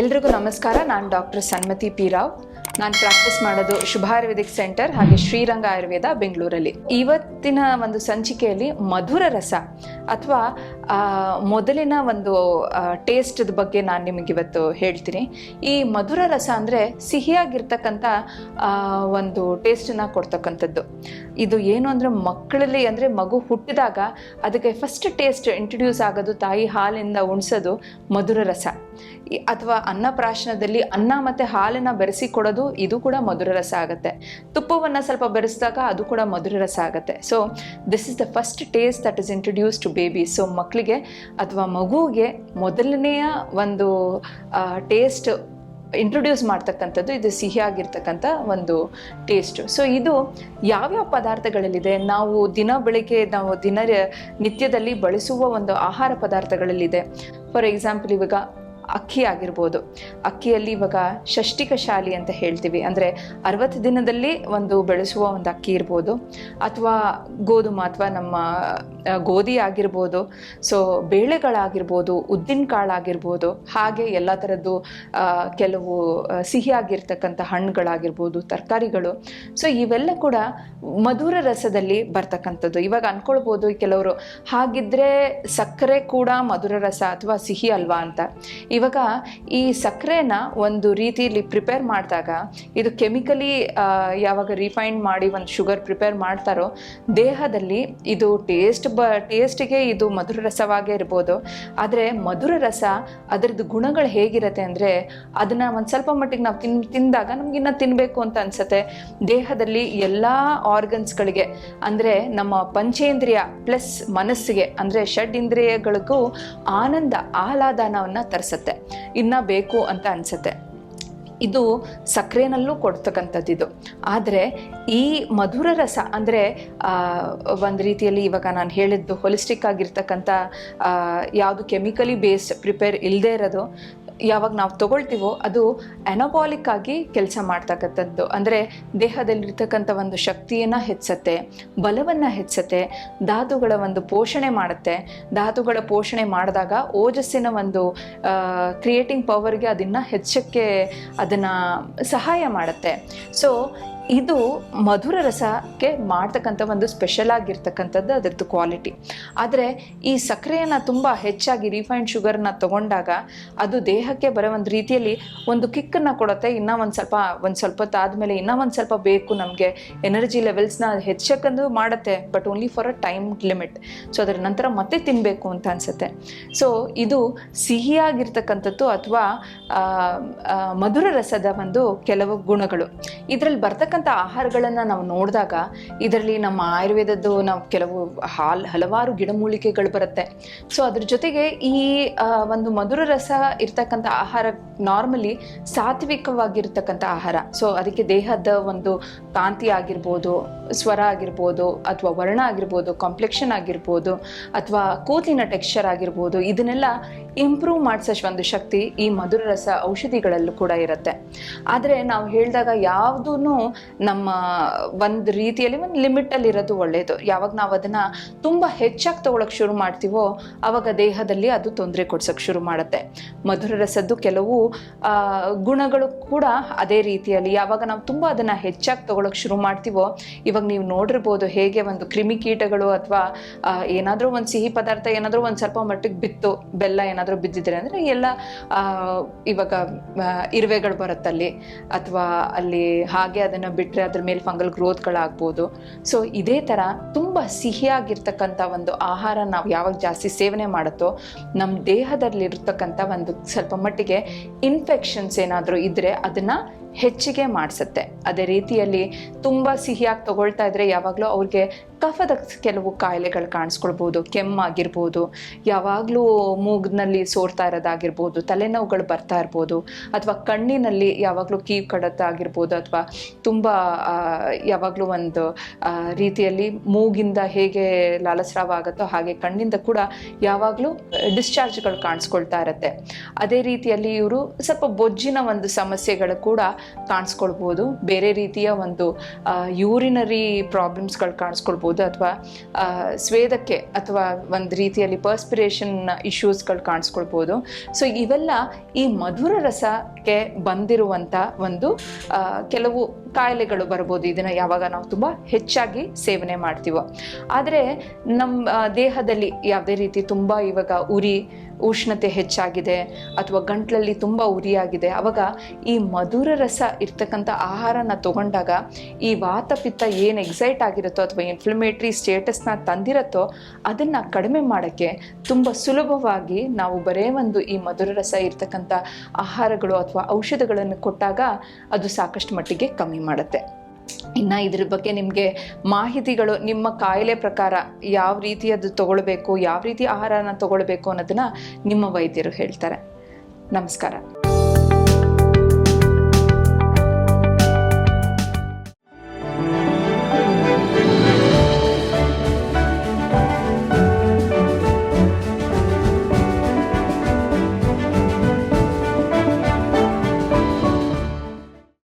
ಎಲ್ರಿಗೂ ನಮಸ್ಕಾರ. ನಾನು ಡಾಕ್ಟರ್ ಸನ್ಮತಿ ಪಿ ರಾವ್. ನಾನು ಪ್ರಾಕ್ಟೀಸ್ ಮಾಡೋದು ಶುಭ ಆಯುರ್ವೇದಿಕ್ ಸೆಂಟರ್ ಹಾಗೆ ಶ್ರೀರಂಗ ಆಯುರ್ವೇದ ಬೆಂಗಳೂರಲ್ಲಿ. ಇವತ್ತಿನ ಒಂದು ಸಂಚಿಕೆಯಲ್ಲಿ ಮಧುರ ರಸ, ಅಥವಾ ಮೊದಲಿನ ಒಂದು ಟೇಸ್ಟದ ಬಗ್ಗೆ ನಾನು ನಿಮಗೆ ಇವತ್ತು ಹೇಳ್ತೀನಿ. ಈ ಮಧುರ ರಸ ಅಂದರೆ ಸಿಹಿಯಾಗಿರ್ತಕ್ಕಂಥ ಒಂದು ಟೇಸ್ಟನ್ನ ಕೊಡ್ತಕ್ಕಂಥದ್ದು. ಇದು ಏನು ಅಂದರೆ ಮಕ್ಕಳಲ್ಲಿ ಅಂದರೆ ಮಗು ಹುಟ್ಟಿದಾಗ ಅದಕ್ಕೆ ಫಸ್ಟ್ ಟೇಸ್ಟ್ ಇಂಟ್ರೊಡ್ಯೂಸ್ ಆಗೋದು, ತಾಯಿ ಹಾಲಿಂದ ಉಣಿಸೋದು ಮಧುರ ರಸ. ಅಥವಾ ಅನ್ನಪ್ರಾಶನದಲ್ಲಿ ಅನ್ನ ಮತ್ತು ಹಾಲನ್ನು ಬೆರೆಸಿ ಕೊಡೋದು, ಇದು ಕೂಡ ಮಧುರ ರಸ ಆಗುತ್ತೆ. ತುಪ್ಪವನ್ನು ಸ್ವಲ್ಪ ಬೆರೆಸಿದಾಗ ಅದು ಕೂಡ ಮಧುರ ರಸ ಆಗುತ್ತೆ. So this is the first taste that is introduce to baby so ಮಕ್ಕಳಿಗೆ ಅಥವಾ ಮಗುವಿಗೆ ಮೊದಲನೆಯ ಒಂದು ಟೇಸ್ಟ್ ಇಂಟ್ರೊಡ್ಯೂಸ್ ಮಾಡ್ತಕ್ಕಂಥದ್ದು ಇದು ಸಿಹಿಯಾಗಿರ್ತಕ್ಕಂಥ ಒಂದು ಟೇಸ್ಟು ಸೊ ಇದು ಯಾವ್ಯಾವ ಪದಾರ್ಥಗಳಲ್ಲಿದೆ? ನಾವು ದಿನ ಬೆಳಗ್ಗೆ ನಾವು ದಿನ ನಿತ್ಯದಲ್ಲಿ ಬಳಸುವ ಒಂದು ಆಹಾರ ಪದಾರ್ಥಗಳಲ್ಲಿದೆ. ಫಾರ್ ಎಕ್ಸಾಂಪಲ್ ಇವಾಗ ಅಕ್ಕಿ ಆಗಿರ್ಬೋದು. ಅಕ್ಕಿಯಲ್ಲಿ ಇವಾಗ ಷಷ್ಟಿಕ ಶಾಲಿ ಅಂತ ಹೇಳ್ತೀವಿ. ಅಂದರೆ ಅರವತ್ತು ದಿನದಲ್ಲಿ ಒಂದು ಬೆಳೆಸುವ ಒಂದು ಅಕ್ಕಿ ಇರ್ಬೋದು. ಅಥವಾ ಗೋಧುಮ ಅಥವಾ ನಮ್ಮ ಗೋಧಿ ಆಗಿರ್ಬೋದು ಸೊ ಬೇಳೆಗಳಾಗಿರ್ಬೋದು, ಉದ್ದಿನ ಕಾಳಾಗಿರ್ಬೋದು, ಹಾಗೆ ಎಲ್ಲ ಥರದ್ದು ಕೆಲವು ಸಿಹಿಯಾಗಿರ್ತಕ್ಕಂಥ ಹಣ್ಣುಗಳಾಗಿರ್ಬೋದು, ತರಕಾರಿಗಳು. ಸೊ ಇವೆಲ್ಲ ಕೂಡ ಮಧುರ ರಸದಲ್ಲಿ ಬರ್ತಕ್ಕಂಥದ್ದು. ಇವಾಗ ಅಂದ್ಕೊಳ್ಬೋದು ಕೆಲವರು, ಹಾಗಿದ್ರೆ ಸಕ್ಕರೆ ಕೂಡ ಮಧುರ ರಸ ಅಥವಾ ಸಿಹಿ ಅಲ್ವಾ ಅಂತ. ಇವಾಗ ಈ ಸಕ್ಕರೆನ ಒಂದು ರೀತಿಯಲ್ಲಿ ಪ್ರಿಪೇರ್ ಮಾಡಿದಾಗ, ಇದು ಕೆಮಿಕಲಿ ಯಾವಾಗ ರಿಫೈನ್ ಮಾಡಿ ಒಂದು ಶುಗರ್ ಪ್ರಿಪೇರ್ ಮಾಡ್ತಾರೋ, ದೇಹದಲ್ಲಿ ಇದು ಟೇಸ್ಟ್ ಬ ಟೇಸ್ಟಿಗೆ ಇದು ಮಧುರ ರಸವಾಗೇ ಇರ್ಬೋದು. ಆದರೆ ಮಧುರ ರಸ ಅದರದ್ದು ಗುಣಗಳು ಹೇಗಿರುತ್ತೆ ಅಂದರೆ ಅದನ್ನು ಒಂದು ಸ್ವಲ್ಪ ಮಟ್ಟಿಗೆ ನಾವು ತಿನ್, ತಿಂದಾಗ ನಮಗಿನ್ನ ತಿನ್ನಬೇಕು ಅಂತ ಅನ್ಸುತ್ತೆ. ದೇಹದಲ್ಲಿ ಎಲ್ಲ ಆರ್ಗನ್ಸ್ಗಳಿಗೆ ಅಂದರೆ ನಮ್ಮ ಪಂಚೇಂದ್ರಿಯ ಪ್ಲಸ್ ಮನಸ್ಸಿಗೆ ಅಂದರೆ ಷಡ್ ಇಂದ್ರಿಯಗಳಿಗೂ ಆನಂದ, ಆಹ್ಲಾದನವನ್ನು ತರಿಸುತ್ತೆ. ಇನ್ನೂ ಬೇಕು ಅಂತ ಅನ್ಸುತ್ತೆ. ಇದು ಸಕ್ಕರೆನಲ್ಲೂ ಇದು. ಆದರೆ ಈ ಮಧುರ ರಸ ಅಂದರೆ ಒಂದು ರೀತಿಯಲ್ಲಿ ಇವಾಗ ನಾನು ಹೇಳಿದ್ದು ಹೊಲಿಸ್ಟಿಕ್ ಆಗಿರ್ತಕ್ಕಂಥ ಯಾವುದು ಕೆಮಿಕಲಿ ಬೇಸ್ಡ್ ಪ್ರಿಪೇರ್ ಇಲ್ಲದೇ ಇರೋದು ಯಾವಾಗ ನಾವು ತಗೊಳ್ತೀವೋ ಅದು ಅನಬಾಲಿಕ್ ಆಗಿ ಕೆಲಸ ಮಾಡ್ತಕ್ಕಂಥದ್ದು. ಅಂದರೆ ದೇಹದಲ್ಲಿರ್ತಕ್ಕಂಥ ಒಂದು ಶಕ್ತಿಯನ್ನು ಹೆಚ್ಚುತ್ತೆ ಬಲವನ್ನು ಹೆಚ್ಚುತ್ತೆ ಧಾತುಗಳ ಒಂದು ಪೋಷಣೆ ಮಾಡುತ್ತೆ. ಧಾತುಗಳ ಪೋಷಣೆ ಮಾಡಿದಾಗ ಓಜಸ್ಸಿನ ಒಂದು ಕ್ರಿಯೇಟಿಂಗ್ ಪವರ್ಗೆ ಅದನ್ನು ಹೆಚ್ಚಕ್ಕೆ ಅದನ್ನು ಸಹಾಯ ಮಾಡುತ್ತೆ. ಸೊ ಇದು ಮಧುರ ರಸಕ್ಕೆ ಮಾಡ್ತಕ್ಕಂಥ ಒಂದು ಸ್ಪೆಷಲ್ ಆಗಿರ್ತಕ್ಕಂಥದ್ದು ಅದರದ್ದು ಕ್ವಾಲಿಟಿ ಆದರೆ ಈ ಸಕ್ಕರೆಯನ್ನು ತುಂಬ ಹೆಚ್ಚಾಗಿ ರಿಫೈನ್ಡ್ ಶುಗರ್ನ ತಗೊಂಡಾಗ ಅದು ದೇಹಕ್ಕೆ ಬರೋ ಒಂದು ರೀತಿಯಲ್ಲಿ ಒಂದು ಕಿಕ್ಕನ್ನು ಕೊಡುತ್ತೆ. ಇನ್ನೂ ಒಂದು ಸ್ವಲ್ಪ ಒಂದು ಸ್ವಲ್ಪ ಹೊತ್ತು ಆದಮೇಲೆ ಇನ್ನೂ ಒಂದು ಸ್ವಲ್ಪ ಬೇಕು ನಮಗೆ. ಎನರ್ಜಿ ಲೆವೆಲ್ಸ್ನ ಹೆಚ್ಚಕ್ಕಂದು ಮಾಡುತ್ತೆ but only for a time limit so ಅದರ ನಂತರ ಮತ್ತೆ ತಿನ್ನಬೇಕು ಅಂತ ಅನಿಸುತ್ತೆ. ಸೊ ಇದು ಸಿಹಿಯಾಗಿರ್ತಕ್ಕಂಥದ್ದು ಅಥವಾ ಮಧುರ ರಸದ ಒಂದು ಕೆಲವು ಗುಣಗಳು. ಇದರಲ್ಲಿ ಬರ್ತಕ್ಕಂಥ ಆಹಾರಗಳನ್ನು ನಾವು ನೋಡಿದಾಗ ಇದರಲ್ಲಿ ನಮ್ಮ ಆಯುರ್ವೇದದ್ದು ನಾವು ಕೆಲವು ಹಾಲ್ ಹಲವಾರು ಗಿಡಮೂಲಿಕೆಗಳು ಬರುತ್ತೆ. ಸೊ ಅದ್ರ ಜೊತೆಗೆ ಈ ಒಂದು ಮಧುರ ರಸ ಇರ್ತಕ್ಕಂಥ ಆಹಾರ ನಾರ್ಮಲಿ ಸಾತ್ವಿಕವಾಗಿರ್ತಕ್ಕಂಥ ಆಹಾರ. ಸೊ ಅದಕ್ಕೆ ದೇಹದ ಒಂದು ಕಾಂತಿ ಆಗಿರ್ಬೋದು, ಸ್ವರ ಆಗಿರ್ಬೋದು, ಅಥವಾ ವರ್ಣ ಆಗಿರ್ಬೋದು ಕಾಂಪ್ಲೆಕ್ಷನ್ ಆಗಿರ್ಬೋದು, ಅಥವಾ ಕೂದಲಿನ ಟೆಕ್ಸ್ಚರ್ ಆಗಿರ್ಬೋದು, ಇದನ್ನೆಲ್ಲ ಇಂಪ್ರೂವ್ ಮಾಡಿಸೋಷ್ಟು ಒಂದು ಶಕ್ತಿ ಈ ಮಧುರ ರಸ ಔಷಧಿಗಳಲ್ಲೂ ಕೂಡ ಇರುತ್ತೆ. ಆದರೆ ನಾವು ಹೇಳಿದಾಗ ಯಾವುದೂ ನಮ್ಮ ಒಂದು ರೀತಿಯಲ್ಲಿ ಒಂದು ಲಿಮಿಟಲ್ಲಿ ಇರೋದು ಒಳ್ಳೆಯದು ಯಾವಾಗ ನಾವು ಅದನ್ನು ತುಂಬ ಹೆಚ್ಚಾಗಿ ತೊಗೊಳಕ್ಕೆ ಶುರು ಮಾಡ್ತೀವೋ ಆವಾಗ ದೇಹದಲ್ಲಿ ಅದು ತೊಂದರೆ ಕೊಡ್ಸೋಕ್ಕೆ ಶುರು ಮಾಡುತ್ತೆ. ಮಧುರ ರಸದ್ದು ಕೆಲವು ಗುಣಗಳು ಕೂಡ ಅದೇ ರೀತಿಯಲ್ಲಿ ಯಾವಾಗ ನಾವು ತುಂಬ ಅದನ್ನು ಹೆಚ್ಚಾಗಿ ತೊಗೊಳಕ್ಕೆ ಶುರು ಮಾಡ್ತೀವೋ ಇವಾಗ ನೀವು ನೋಡಿರ್ಬೋದು ಹೇಗೆ ಒಂದು ಕ್ರಿಮಿಕೀಟಗಳು ಅಥವಾ ಏನಾದರೂ ಒಂದು ಸಿಹಿ ಪದಾರ್ಥ ಏನಾದರೂ ಒಂದು ಸ್ವಲ್ಪ ಮಟ್ಟಿಗೆ ಬಿತ್ತು, ಬೆಲ್ಲ ಏನಾದರೂ ಬಿದ್ದಿದ್ರೆ ಅಂದರೆ ಎಲ್ಲ ಇವಾಗ ಇರುವೆಗಳು ಇರುವೆಗಳು ಬರುತ್ತಲ್ಲಿ, ಅಥವಾ ಅಲ್ಲಿ ಹಾಗೆ ಅದನ್ನು ಬಿಟ್ಟರೆ ಅದ್ರ ಮೇಲೆ ಫಂಗಲ್ ಗ್ರೋತ್ಗಳಾಗ್ಬೋದು. ಸೊ ಇದೇ ಥರ ತುಂಬ ಸಿಹಿಯಾಗಿರ್ತಕ್ಕಂಥ ಒಂದು ಆಹಾರ ನಾವು ಯಾವಾಗ ಜಾಸ್ತಿ ಸೇವನೆ ಮಾಡುತ್ತೋ ನಮ್ಮ ದೇಹದಲ್ಲಿರ್ತಕ್ಕಂಥ ಒಂದು ಸ್ವಲ್ಪ ಮಟ್ಟಿಗೆ ಇನ್ಫೆಕ್ಷನ್ಸ್ ಏನಾದರೂ ಇದ್ದರೆ ಅದನ್ನು ಹೆಚ್ಚಿಗೆ ಮಾಡಿಸುತ್ತೆ. ಅದೇ ರೀತಿಯಲ್ಲಿ ತುಂಬ ಸಿಹಿಯಾಗಿ ತಗೊಳ್ತಾ ಇದ್ರೆ ಯಾವಾಗಲೂ ಅವ್ರಿಗೆ ಕಫದ ಕೆಲವು ಕಾಯಿಲೆಗಳು ಕಾಣಿಸ್ಕೊಳ್ಬೋದು, ಕೆಮ್ಮಾಗಿರ್ಬೋದು, ಯಾವಾಗಲೂ ಮೂಗ್ನಲ್ಲಿ ಸೋರ್ತಾ ಇರೋದಾಗಿರ್ಬೋದು, ತಲೆನೋವುಗಳು ಬರ್ತಾ ಇರ್ಬೋದು, ಅಥವಾ ಕಣ್ಣಿನಲ್ಲಿ ಯಾವಾಗಲೂ ಕೀವು ಕಡತ್ತಾಗಿರ್ಬೋದು ಅಥವಾ ತುಂಬ ಯಾವಾಗಲೂ ಒಂದು ರೀತಿಯಲ್ಲಿ ಮೂಗಿಂದ ಹೇಗೆ ಲಾಲಸ್ರಾವ ಆಗುತ್ತೋ ಹಾಗೆ ಕಣ್ಣಿಂದ ಕೂಡ ಯಾವಾಗಲೂ ಡಿಸ್ಚಾರ್ಜ್ಗಳು ಕಾಣಿಸ್ಕೊಳ್ತಾ ಇರುತ್ತೆ. ಅದೇ ರೀತಿಯಲ್ಲಿ ಇವರು ಸ್ವಲ್ಪ ಬೊಜ್ಜಿನ ಒಂದು ಸಮಸ್ಯೆಗಳು ಕೂಡ ಕಾಣಿಸ್ಕೊಳ್ಬೋದು. ಬೇರೆ ರೀತಿಯ ಒಂದು ಯೂರಿನರಿ ಪ್ರಾಬ್ಲಮ್ಸ್ಗಳು ಕಾಣಿಸ್ಕೊಳ್ಬೋದು ಅಥವಾ ಸ್ವೇದಕ್ಕೆ ಅಥವಾ ಒಂದು ರೀತಿಯಲ್ಲಿ ಪರ್ಸ್ಪಿರೇಷನ್ ಇಶ್ಯೂಸ್ಗಳು ಕಾಣಿಸ್ಕೊಳ್ಬೋದು. ಸೊ ಇವೆಲ್ಲ ಈ ಮಧುರ ರಸಕ್ಕೆ ಬಂದಿರುವಂಥ ಒಂದು ಕೆಲವು ಕಾಯಿಲೆಗಳು ಬರ್ಬೋದು. ಇದನ್ನು ಯಾವಾಗ ನಾವು ತುಂಬ ಹೆಚ್ಚಾಗಿ ಸೇವನೆ ಮಾಡ್ತೀವೋ. ಆದರೆ ನಮ್ಮ ದೇಹದಲ್ಲಿ ಯಾವುದೇ ರೀತಿ ತುಂಬ ಇವಾಗ ಉರಿ, ಉಷ್ಣತೆ ಹೆಚ್ಚಾಗಿದೆ ಅಥವಾ ಗಂಟ್ಲಲ್ಲಿ ತುಂಬ ಉರಿಯಾಗಿದೆ ಆವಾಗ ಈ ಮಧುರ ರಸ ಇರ್ತಕ್ಕಂಥ ಆಹಾರನ ತಗೊಂಡಾಗ ಈ ವಾತಪಿತ್ತ ಏನು ಎಕ್ಸೈಟ್ ಆಗಿರುತ್ತೋ ಅಥವಾ ಇನ್ಫ್ಲಮೇಟ್ರಿ ಸ್ಟೇಟಸ್ನ ತಂದಿರುತ್ತೋ ಅದನ್ನು ಕಡಿಮೆ ಮಾಡೋಕ್ಕೆ ತುಂಬ ಸುಲಭವಾಗಿ ನಾವು ಬರೇ ಒಂದು ಈ ಮಧುರ ರಸ ಇರ್ತಕ್ಕಂಥ ಆಹಾರಗಳು ಅಥವಾ ಔಷಧಗಳನ್ನು ಕೊಟ್ಟಾಗ ಅದು ಸಾಕಷ್ಟು ಮಟ್ಟಿಗೆ ಕಮ್ಮಿ ಮಾಡುತ್ತೆ. ಇನ್ನು ಇದ್ರ ಬಗ್ಗೆ ನಿಮಗೆ ಮಾಹಿತಿಗಳು ನಿಮ್ಮ ಕಾಯಿಲೆ ಪ್ರಕಾರ ಯಾವ ರೀತಿಯದ್ದು ತಗೊಳ್ಬೇಕು, ಯಾವ ರೀತಿ ಆಹಾರನ ತಗೊಳ್ಬೇಕು ಅನ್ನೋದನ್ನ ನಿಮ್ಮ ವೈದ್ಯರು ಹೇಳ್ತಾರೆ. ನಮಸ್ಕಾರ.